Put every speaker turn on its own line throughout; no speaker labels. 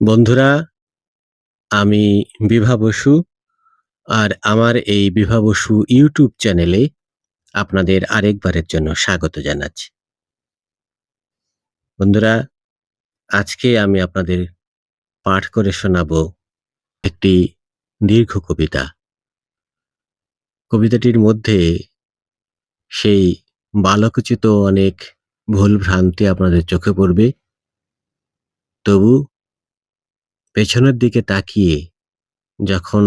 বন্ধুরা, আমি বিভা বসু আর আমার এই বিভা বসু ইউটিউব চ্যানেলে আপনাদের আরেকবারের জন্য স্বাগত জানাচ্ছি। বন্ধুরা, আজকে আমি আপনাদের পাঠ করে শোনাব একটি দীর্ঘ কবিতা। কবিতাটির মধ্যে সেই বালকোচিত অনেক ভুল ভ্রান্তি আপনাদের চোখে পড়বে। তবু পেছনের দিকে তাকিয়ে যখন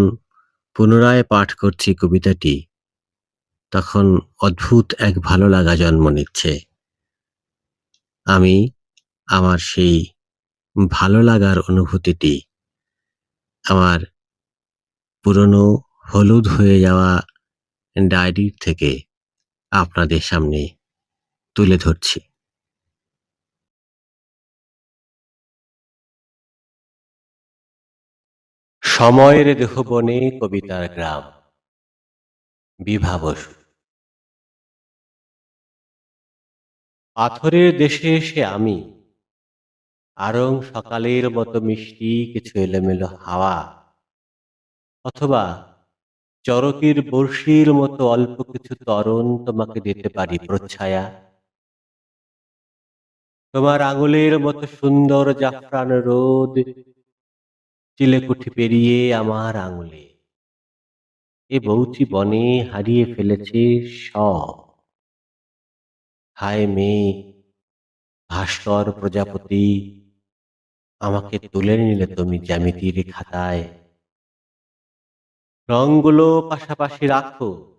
পুনরায় পাঠ করছি কবিতাটি, তখন অদ্ভুত এক ভালো লাগা জন্ম নিচ্ছে। আমি আমার সেই ভালো লাগার অনুভূতিটি, আমার পুরনো হলুদ হয়ে যাওয়া ডায়েরির থেকে আপনাদের সামনে তুলে ধরছি। সময়ের দেহবনে কবিতার গ্রাম। বিভা বসু। পাথরের দেশে এসে আমি। আরং সকালের মতো মিষ্টি কিছু এলোমেলো হাওয়া। অথবা চরকের বর্ষির মতো অল্প কিছু তরণ তোমাকে দিতে পারি প্রচ্ছায়া। তোমার আঙুলের মতো সুন্দর জাফরান রোদ চিলেকুঠি পেরিয়ে আমার আঙুলে। এ বৌচি বনে হারিয়ে ফেলেছে সব। হায় মেয়ে, ভাস্কর প্রজাপতি, আমাকে তুলে নিলে তুমি জ্যামিতির খাতায়। রঙগুলো পাশাপাশি রাখো,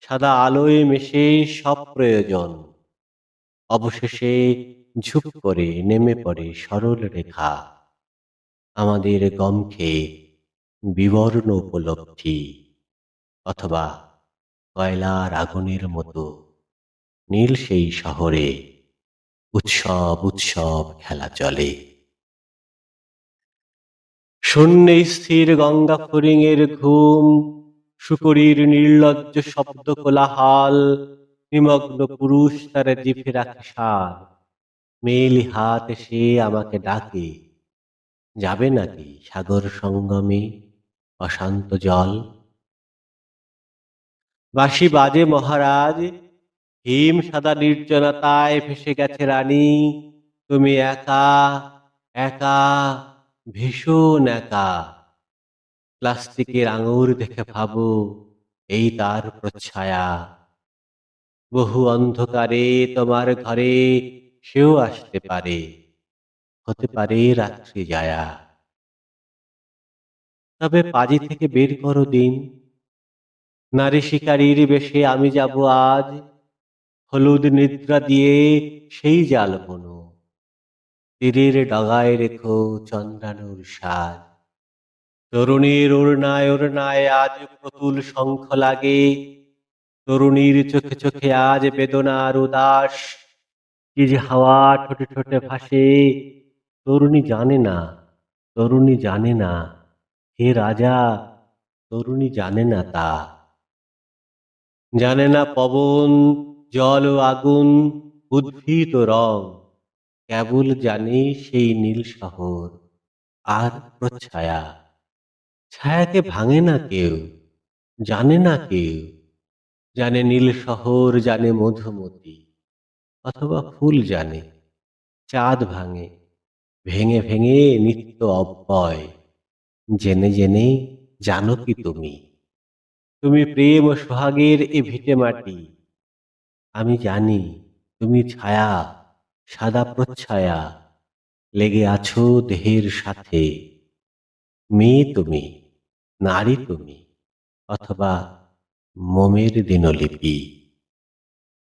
সাদা আলোয় মেশে সব প্রয়োজন। অবশেষে ঝুপ করে নেমে পড়ে সরল রেখা। আমাদের গম খেয়ে বিবর্ণ উপলব্ধি। অথবা কয়লার আগুনের মতো নীল সেই শহরে উৎসব উৎসব খেলা চলে। শূন্যে স্থির গঙ্গা ফরিংয়ের ঘুম শুকরির নির্লজ্জ শব্দ কোলাহাল, নিমগ্ন পুরুষ তার জিভে রাখে সার। মেলি হাত এসে আমাকে ডাকে। যাবে নাকি সাগর সঙ্গমে অশান্ত জল? বাসি বাজে মহারাজ, হিম সাদা নির্জনতায় ভেসে গেছে রানী। তুমি একা একা, ভীষণ একা। প্লাস্টিকের আঙুর দেখে ভাবো, এই তার প্রচ্ছায়া। বহু অন্ধকারে তোমার ঘরে সেও আসতে পারে। হতে পারে রাত্রি যায়া। তবে পাজি থেকে বের করো দিন। নারী শিকারীর বেশে আমি যাব আজ। হলুদ নিদ্রা দিয়ে সেই জাল বনো। তীরের ডগায় রেখো চন্দ্রানুর সাজ। তরুণীর ওড়নায় ওড়নায় আজ প্রতুল শঙ্খ লাগে। তরুণীর চোখে চোখে আজ বেদনার উদাস। কি হাওয়া ঠোঁটে ঠোঁটে ভাসে তরুণী জানে না, তরুণী জানে না, হে রাজা, তরুণী জানে না তা। জানে না পবন, জল ও আগুন, উদ্ভিদ ও রং, কেবল জানে সেই নীল শহর আর প্রচ্ছায়া। ছায়াকে ভাঙে না কেউ, জানে না কেউ, জানে নীল শহর, জানে মধুমতি, অথবা ফুল জানে, চাঁদ ভাঙে ভেঙে ভেঙে নিত্য অব্যয়। জেনে জেনে জানো কি তুমি। তুমি প্রেম ও সোহাগের এ ভিটে মাটি। আমি জানি তুমি ছায়া, সাদা প্রচ্ছায়া, লেগে আছো দেহের সাথে। মেয়ে তুমি, নারী তুমি, অথবা মোমের দিনলিপি।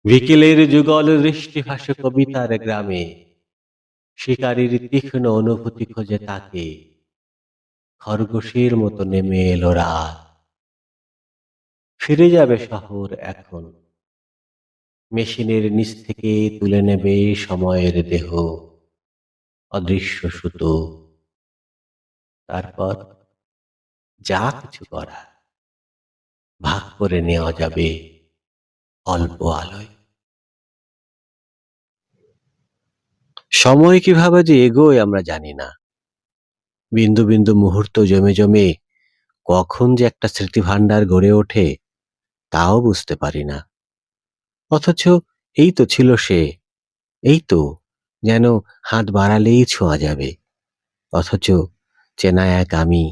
বিকেলের যুগল দৃষ্টি ভাসে কবিতার গ্রামে শিকারীর তীক্ষ্ণ অনুভূতি খোঁজে তাকে। খরগোশের মতো নেমে এলো রাত। ফিরে যাবে শহর এখন। মেশিনের নিচ থেকে তুলে নেবে সময়ের দেহ। অদৃশ্য সুতো। তারপর যা কিছু করার, ভাগ করে নেওয়া যাবে অল্প আলোয়। সময় কীভাবে যে এগোয় আমরা জানি না। বিন্দু বিন্দু মুহূর্ত জমে জমে কখন যে একটা স্মৃতিভাণ্ডার গড়ে ওঠে, তাও বুঝতে পারি না। অথচ এই তো ছিল সে, এই তো যেন হাত বাড়ালেই ছোঁয়া যাবে। অথচ চেনা এক আমি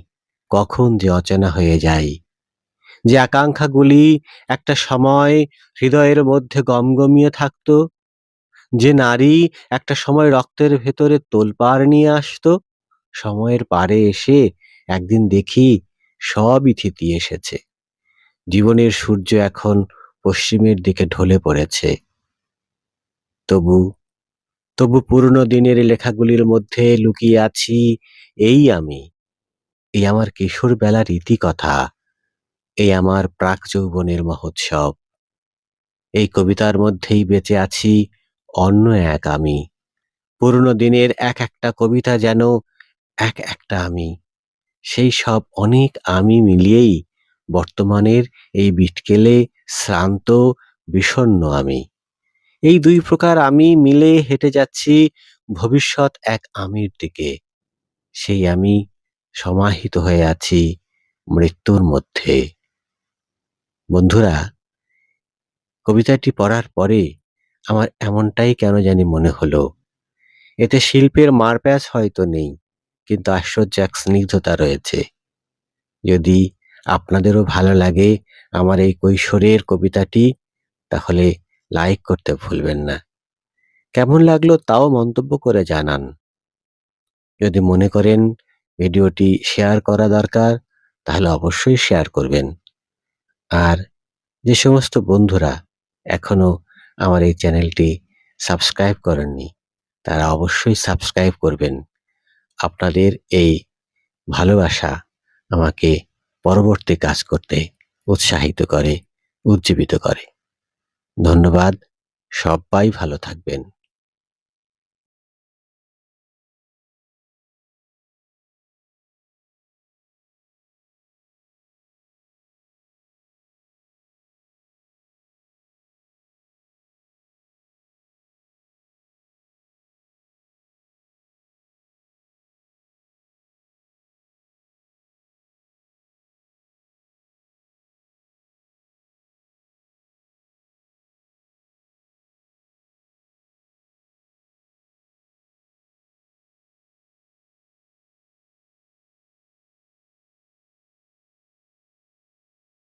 কখন যে অচেনা হয়ে যাই। যে আকাঙ্ক্ষাগুলি একটা সময় হৃদয়ের মধ্যে গমগমিয়ে থাকতো যে নারী একটা সময় রক্তের ভেতরে তোলপাড় নিয়ে আসতো, সময়ের পারে এসে একদিন দেখি সবই থিতি এসেছে। জীবনের সূর্য এখন পশ্চিমের দিকে ঢলে পড়েছে। তবু তবু পুরনো দিনের লেখাগুলির মধ্যে লুকিয়ে আছি এই আমি। এই আমার কিশোর বেলার ইতিকথা। এই আমার প্রাক যৌবনের মহোৎসব। এই কবিতার মধ্যেই বেঁচে আছি অন্য এক আমি। পুরনো দিনের এক একটা কবিতা যেন এক একটা আমি। সেই সব অনেক আমি মিলিয়েই বর্তমানের এই বিটকেলে শ্রান্ত বিষণ্ণ আমি। এই দুই প্রকার আমি মিলে হেঁটে যাচ্ছি ভবিষ্যৎ এক আমির দিকে। সেই আমি সমাহিত হয়ে আছি মৃত্যুর মধ্যে। বন্ধুরা, কবিতাটি পড়ার পরে আমার এমনটাই কেন জানি মনে হলো। এতে শিল্পের মারপ্যাচ হয়তো নেই, কিন্তু আশ্চর্য এক স্নিগ্ধতা রয়েছে। যদি আপনাদেরও ভালো লাগে আমার এই কৈশোরের কবিতাটি, তাহলে লাইক করতে ভুলবেন না। কেমন লাগল তাও মন্তব্য করে জানান। যদি মনে করেন ভিডিওটি শেয়ার করা দরকার, তাহলে অবশ্যই শেয়ার করবেন। আর যে সমস্ত বন্ধুরা এখনও আমার এই চ্যানেলটি সাবস্ক্রাইব করেননি, তারা অবশ্যই সাবস্ক্রাইব করবেন। আপনাদের এই ভালোবাসা আমাকে পরবর্তী কাজ করতে উৎসাহিত করে, উজ্জীবিত করে। ধন্যবাদ, সবাই ভালো থাকবেন।